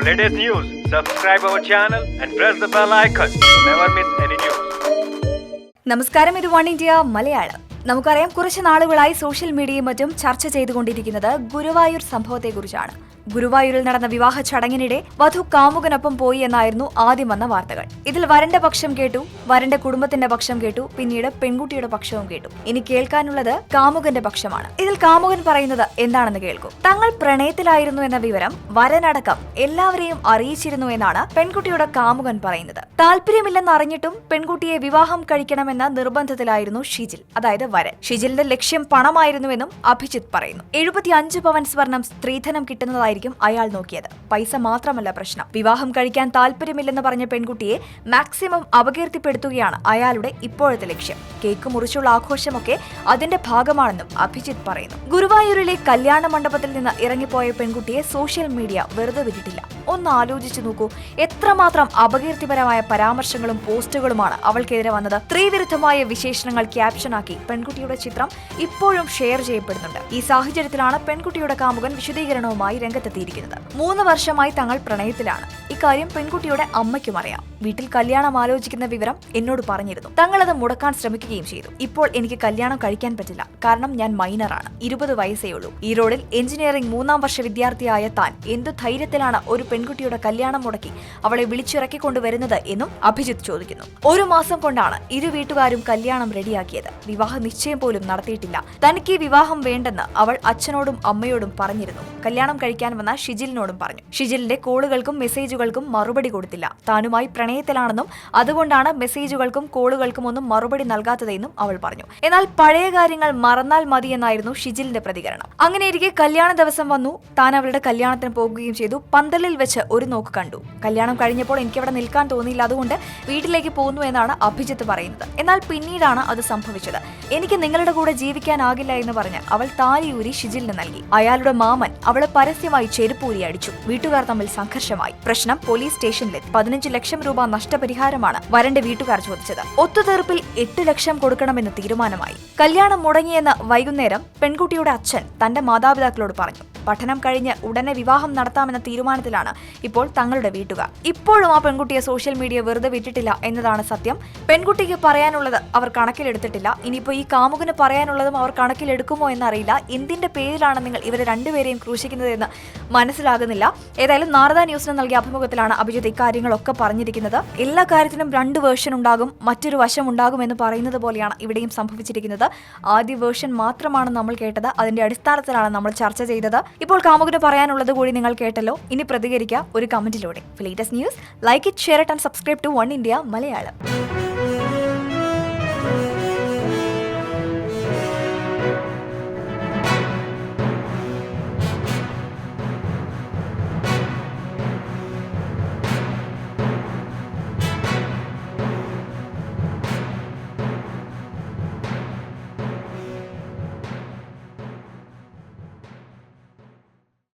latest news, subscribe our channel and press the bell icon. Never miss any news. നമസ്കാരം ഇത് one India Malayalam നമുക്കറിയാം കുറച്ച് നാളുകളായി social മീഡിയയും മറ്റും ചർച്ച ചെയ്തുകൊണ്ടിരിക്കുന്നത് ഗുരുവായൂർ സംഭവത്തെക്കുറിച്ചാണ് ഗുരുവായൂരിൽ നടന്ന വിവാഹ ചടങ്ങിനിടെ വധു കാമുകനൊപ്പം പോയി എന്നായിരുന്നു ആദ്യം വന്ന വാർത്തകൾ. ഇതിൽ വരന്റെ പക്ഷം കേട്ടു വരന്റെ കുടുംബത്തിന്റെ പക്ഷം കേട്ടു പിന്നീട് പെൺകുട്ടിയുടെ പക്ഷവും കേട്ടു. ഇനി കേൾക്കാനുള്ളത് കാമുകന്റെ പക്ഷമാണ്. ഇതിൽ കാമുകൻ പറയുന്നത് എന്താണെന്ന് കേൾക്കൂ. തങ്ങൾ പ്രണയത്തിലായിരുന്നു എന്ന വിവരം വരനടക്കം എല്ലാവരെയും അറിയിച്ചിരുന്നു എന്നാണ് പെൺകുട്ടിയുടെ കാമുകൻ പറയുന്നത്. താല്പര്യമില്ലെന്ന് അറിഞ്ഞിട്ടും പെൺകുട്ടിയെ വിവാഹം കഴിക്കണമെന്ന നിർബന്ധത്തിലായിരുന്നു ഷിജിൽ അതായത് വരൻ. ഷിജിലിന്റെ ലക്ഷ്യം പണമായിരുന്നുവെന്നും അഭിജിത്ത് പറയുന്നു. എഴുപത്തിയഞ്ച് പവൻ സ്വർണം സ്ത്രീധനം കിട്ടുന്നതായിരിക്കും അയാൾ നോക്കിയത്. പൈസ മാത്രമല്ല പ്രശ്നം. വിവാഹം കഴിക്കാൻ താല്പര്യമില്ലെന്ന് പറഞ്ഞ പെൺകുട്ടിയെ മാക്സിമം അപകീർത്തിപ്പെടുത്തുകയാണ് അയാളുടെ ഇപ്പോഴത്തെ ലക്ഷ്യം. കേക്ക് മുറിച്ചുള്ള ആഘോഷമൊക്കെ അതിന്റെ ഭാഗമാണെന്നും അഭിജിത്ത് പറയുന്നു. ഗുരുവായൂരിലെ കല്യാണ മണ്ഡപത്തിൽ നിന്ന് ഇറങ്ങിപ്പോയ പെൺകുട്ടിയെ സോഷ്യൽ മീഡിയ വെറുതെ വിട്ടിട്ടില്ല. ഒന്ന് ആലോചിച്ചു നോക്കൂ. എത്രമാത്രം അപകീർത്തിപരമായ പരാമർശങ്ങളും പോസ്റ്റുകളുമാണ് അവൾക്കെതിരെ വന്നത്. സ്ത്രീവിരുദ്ധമായ വിശേഷണങ്ങൾ ക്യാപ്ഷനാക്കി പെൺകുട്ടിയുടെ ചിത്രം ഇപ്പോഴും ഷെയർ ചെയ്യപ്പെടുന്നുണ്ട്. ഈ സാഹചര്യത്തിലാണ് പെൺകുട്ടിയുടെ കാമുകൻ വിശദീകരണവുമായി രംഗത്തെത്തിയിരിക്കുന്നത് മൂന്ന് വർഷമായി തങ്ങൾ പ്രണയത്തിലാണ്. ഇക്കാര്യം പെൺകുട്ടിയുടെ അമ്മയ്ക്കും അറിയാം. വീട്ടിൽ കല്യാണം ആലോചിക്കുന്ന വിവരം എന്നോട് പറഞ്ഞിരുന്നു. തങ്ങൾ അത് മുടക്കാൻ ശ്രമിക്കുകയും ചെയ്തു. ഇപ്പോൾ എനിക്ക് കല്യാണം കഴിക്കാൻ പറ്റില്ല. കാരണം ഞാൻ മൈനറാണ്. ഇരുപത് വയസ്സേ ഉള്ളൂ. ഈ റോഡിൽ എഞ്ചിനീയറിംഗ് മൂന്നാം വർഷ വിദ്യാർത്ഥിയായ താൻ എന്ത് ധൈര്യത്തിലാണ് ഒരു പെൺകുട്ടിയുടെ കല്യാണം മുടക്കി അവളെ വിളിച്ചിറക്കിക്കൊണ്ടുവരുന്നത് എന്നും അഭിജിത്ത് ചോദിക്കുന്നു. ഒരു മാസം കൊണ്ടാണ് ഇരു വീട്ടുകാരും കല്യാണം റെഡിയാക്കിയത്. വിവാഹ നിശ്ചയം പോലും നടത്തിയിട്ടില്ല. തനിക്ക് വിവാഹം വേണ്ടെന്ന് അവൾ അച്ഛനോടും അമ്മയോടും പറഞ്ഞിരുന്നു. കല്യാണം കഴിക്കാൻ വന്ന ഷിജിലിനോടും പറഞ്ഞു. ഷിജിലിന്റെ കോളുകൾക്കും മെസ്സേജുകൾക്കും മറുപടി കൊടുത്തില്ല. താനുമായി പ്രണയത്തിലാണെന്നും അതുകൊണ്ടാണ് മെസ്സേജുകൾക്കും കോളുകൾക്കും ഒന്നും മറുപടി നൽകാത്തതെന്നും അവൾ പറഞ്ഞു. എന്നാൽ പഴയ കാര്യങ്ങൾ മറന്നാൽ മതി എന്നായിരുന്നു ഷിജിലിന്റെ പ്രതികരണം. അങ്ങനെയിരിക്കെ കല്യാണ ദിവസം വന്നു. താൻ അവളുടെ കല്യാണത്തിന് പോകുകയും ചെയ്തു. പന്തലിൽ വെച്ച് ഒരു നോക്ക് കണ്ടു. കല്യാണം കഴിഞ്ഞപ്പോൾ എനിക്ക് അവിടെ നിൽക്കാൻ തോന്നിയില്ല. അതുകൊണ്ട് വീട്ടിലേക്ക് പോകുന്നു എന്നാണ് അഭിജിത്ത് പറയുന്നത്. എന്നാൽ പിന്നീടാണ് അത് സംഭവിച്ചത്. എനിക്ക് നിങ്ങളുടെ കൂടെ ജീവിക്കാനാകില്ല എന്ന് പറഞ്ഞ് അവൾ താലിയൂരി ഷിജിലിന് നൽകി. അയാളുടെ മാമൻ അവളെ പരസ്യമായി ചെരുപ്പൂരി അടിച്ചു. വീട്ടുകാർ തമ്മിൽ സംഘർഷമായി. പ്രശ്നം പോലീസ് സ്റ്റേഷനിലെ പതിനഞ്ച് ലക്ഷം രൂപ നഷ്ടപരിഹാരമാണ് വരന്റെ വീട്ടുകാർ ചോദിച്ചത്. ഒത്തുതീർപ്പിൽ എട്ട് ലക്ഷം കൊടുക്കണമെന്ന് തീരുമാനമായി. കല്യാണം മുടങ്ങിയെന്ന് വൈകുന്നേരം പെൺകുട്ടിയുടെ അച്ഛൻ തന്റെ മാതാപിതാക്കളോട് പറഞ്ഞു. പഠനം കഴിഞ്ഞ് ഉടനെ വിവാഹം നടത്താമെന്ന തീരുമാനത്തിലാണ് ഇപ്പോൾ തങ്ങളുടെ വീട്ടുകാർ. ഇപ്പോഴും ആ പെൺകുട്ടിയെ സോഷ്യൽ മീഡിയ വെറുതെ വിട്ടിട്ടില്ല എന്നതാണ് സത്യം. പെൺകുട്ടിക്ക് പറയാനുള്ളത് അവർ കണക്കിലെടുത്തിട്ടില്ല. ഇനിയിപ്പോൾ ഈ കാമുകന് പറയാനുള്ളതും അവർ കണക്കിലെടുക്കുമോ എന്നറിയില്ല. എന്തിന്റെ പേരിലാണ് നിങ്ങൾ ഇവരെ രണ്ടുപേരെയും ക്രൂശിക്കുന്നത് എന്ന് മനസ്സിലാകുന്നില്ല. ഏതായാലും നാരദ ന്യൂസിന് നൽകിയ അഭിമുഖത്തിലാണ് അഭിജിത്ത് ഇക്കാര്യങ്ങളൊക്കെ പറഞ്ഞിരിക്കുന്നത്. എല്ലാ കാര്യത്തിനും രണ്ട് വേർഷൻ ഉണ്ടാകും മറ്റൊരു വശം ഉണ്ടാകും എന്ന് പറയുന്നത് പോലെയാണ് ഇവിടെയും സംഭവിച്ചിരിക്കുന്നത്. ആദ്യ വേർഷൻ മാത്രമാണ് നമ്മൾ കേട്ടത്. അതിന്റെ അടിസ്ഥാനത്തിലാണ് നമ്മൾ ചർച്ച ചെയ്തത്. ഇപ്പോൾ കാമുകന് പറയാനുള്ളത് കൂടി നിങ്ങൾ കേട്ടല്ലോ. ഇനി പ്രതികരിക്കുക ഒരു കമന്റിലൂടെ. Latest news like it share it and subscribe to One India Malayalam